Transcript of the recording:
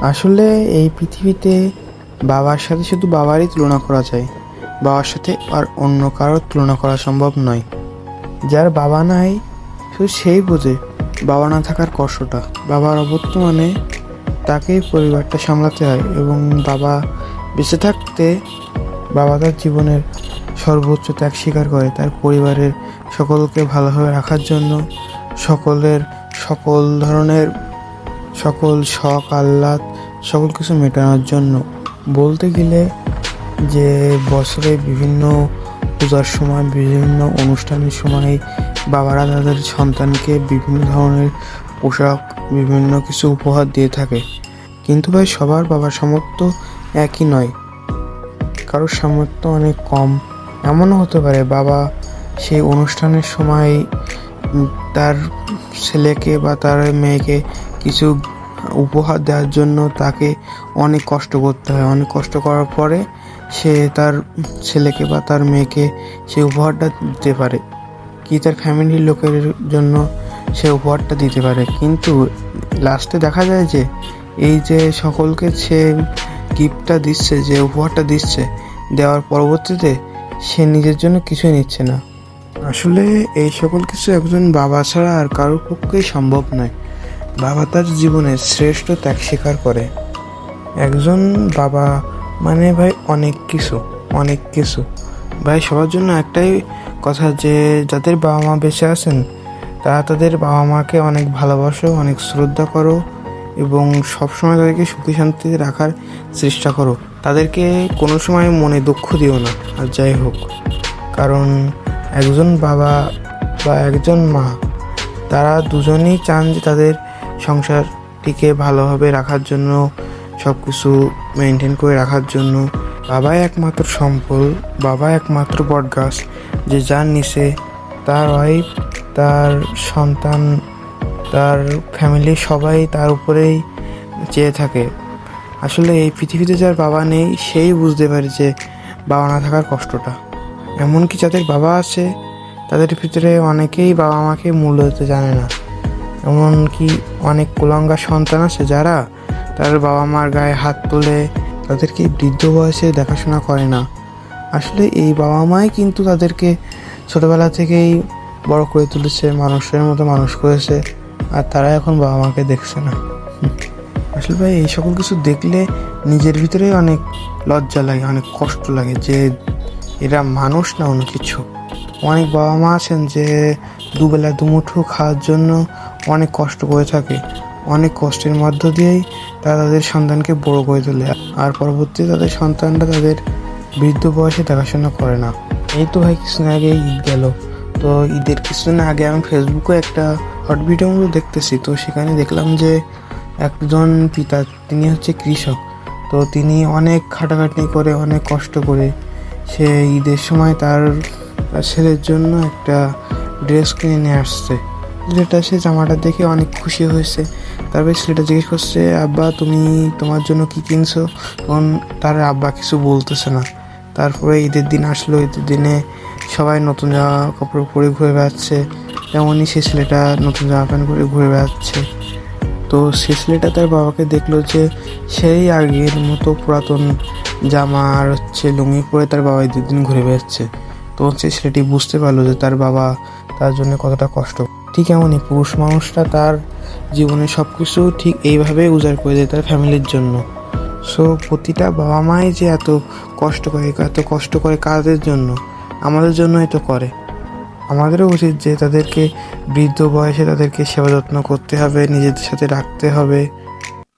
আসলে এই পৃথিবীতে বাবার সাথে শুধু বাবারই তুলনা করা যায়। বাবার সাথে আর অন্য কারোর তুলনা করা সম্ভব নয়। যার বাবা নাই শুধু সেই বোঝে বাবা না থাকার কষ্টটা। বাবার অবর্তমানে তাকেই পরিবারটা সামলাতে হয় এবং বাবা বেঁচে থাকতে বাবা তার জীবনের সর্বোচ্চ ত্যাগ স্বীকার করে তার পরিবারের সকলকে ভালোভাবে রাখার জন্য, সকলের সকল ধরনের সকল শখ, আহ্লাদ, সকল কিছু মেটানোর জন্য। বলতে গেলে যে বছরে বিভিন্ন পূজার সময়, বিভিন্ন অনুষ্ঠানের সময় বাবারা তাদের সন্তানকে বিভিন্ন ধরনের পোশাক, বিভিন্ন কিছু উপহার দিয়ে থাকে। কিন্তু ভাই, সবার বাবার সামর্থ্য একই নয়। কারোর সামর্থ্য অনেক কম। এমনও হতে পারে বাবা সেই অনুষ্ঠানের সময় তার ছেলেকে বা তার মেয়েকে কিছু উপহার দেওয়ার জন্য তাকে অনেক কষ্ট করতে হয়। অনেক কষ্ট করার পরে সে তার ছেলেকে বা তার মেয়েকে সেই উপহারটা দিতে পারে। কি তার ফ্যামিলির লোকের জন্য সে উপহারটা দিতে পারে। কিন্তু লাস্টে দেখা যায় যে এই যে সকলকে সে গিফটটা দিচ্ছে, যে উপহারটা দিচ্ছে, দেওয়ার পরবর্তীতে সে নিজের জন্য কিছুই নিচ্ছে না। আসলে এই সকল কিছু একজন বাবা ছাড়া আর কারোর পক্ষেই সম্ভব নয়। বাবা তার জীবনের শ্রেষ্ঠ ত্যাগ স্বীকার করে। একজন বাবা মানে ভাই অনেক কিছু অনেক কিছু। ভাই, সবার জন্য একটাই কথা যে, যাদের বাবা মা বেঁচে আছেন, তারা তাদের বাবা মাকে অনেক ভালোবাসো, অনেক শ্রদ্ধা করো এবং সবসময় তাদেরকে সুখী শান্তিতে রাখার চেষ্টা করো। তাদেরকে কোনো সময় মনে দুঃখ দিও না। আর যাই হোক, কারণ একজন বাবা বা একজন মা, তারা দুজনেই চান যে তাদের সংসারটিকে ভালোভাবে রাখার জন্য সব কিছু মেনটেন করে রাখার জন্য, বাবাই একমাত্র সম্বল বাবা একমাত্র বটগাছ, যে যার নিচে তার ওয়াইফ তার সন্তান, তার ফ্যামিলি সবাই তার উপরেই চেয়ে থাকে। আসলে এই পৃথিবীতে যার বাবা নেই, সেই বুঝতে পারে যে বাবা না থাকার কষ্টটা। এমনকি যাদের বাবা আছে, তাদের ভিতরে অনেকেই বাবা মাকে মূল্য দিতে জানে না। এমনকি অনেক কুলাঙ্গা সন্তান আছে যারা তার বাবা মার গায়ে হাত তুলে তাদেরকে বৃদ্ধ বয়সে দেখাশোনা করে না। আসলে এই বাবা মাই কিন্তু তাদেরকে ছোটোবেলা থেকেই বড় করে তুলেছে, মানুষের মতো মানুষ করেছে, আর তারা এখন বাবা মাকে দেখছে না। আসলে ভাই, এই সকল কিছু দেখলে নিজের ভিতরে অনেক লজ্জা লাগে, অনেক কষ্ট লাগে যে এরা মানুষ না অন্য কিছু। অনেক বাবা মা আছেন যে দুবেলা দুমুঠো খাওয়ার জন্য অনেক কষ্ট করে থাকে। অনেক কষ্টের মধ্য দিয়েই তারা তাদের সন্তানকে বড় করে তোলে। আর পরবর্তীতে তাদের সন্তানরা তাদের বৃদ্ধ বয়সে দেখাশোনা করে না। এই তো ভাই কিছুদিন আগে ঈদ গেল। তো ঈদের কিছুদিন আগে আমি ফেসবুকে একটা হট ভিডিও মতো দেখতেছি। তো সেখানে দেখলাম যে একজন পিতা, তিনি হচ্ছে কৃষক। তো তিনি অনেক খাটাখাটনি করে, অনেক কষ্ট করে সে ঈদের সময় তার ছেলের জন্য একটা ড্রেস কিনে নিয়ে আসছে। ছেলেটা সে জামাটা দেখে অনেক খুশি হয়েছে। তারপরে ছেলেটা জিজ্ঞেস করছে, আব্বা, তুমি তোমার জন্য কি কিনছো? তখন তার আব্বা কিছু বলতেছে না। তারপরে ঈদের দিন আসলো। ঈদের দিনে সবাই নতুন জামা কাপড় পরে ঘুরে বেড়াচ্ছে। তেমনই সে ছেলেটা নতুন জামা প্যান্ট পরে ঘুরে বেড়াচ্ছে। তো সে ছেলেটা তার বাবাকে দেখল যে, সেই আগের মতো পুরাতন জামা আর হচ্ছে লুঙ্গি পরে তার বাবা ঈদের দিন ঘুরে বেড়াচ্ছে। তখন সে ছেলেটি বুঝতে পারল যে তার বাবা তার জন্য কতটা কষ্ট। ঠিক এমনই পুরুষ মানুষটা তার জীবনে সব কিছু ঠিক এইভাবেই উজাড় করে দেয় তার ফ্যামিলির জন্য। সো প্রতিটা বাবা মাই যে এত কষ্ট করে, এত কষ্ট করে কাজের জন্য? আমাদের জন্যই তো করে। আমাদেরও উচিত যে তাদেরকে বৃদ্ধ বয়সে তাদেরকে সেবা যত্ন করতে হবে, নিজেদের সাথে রাখতে হবে।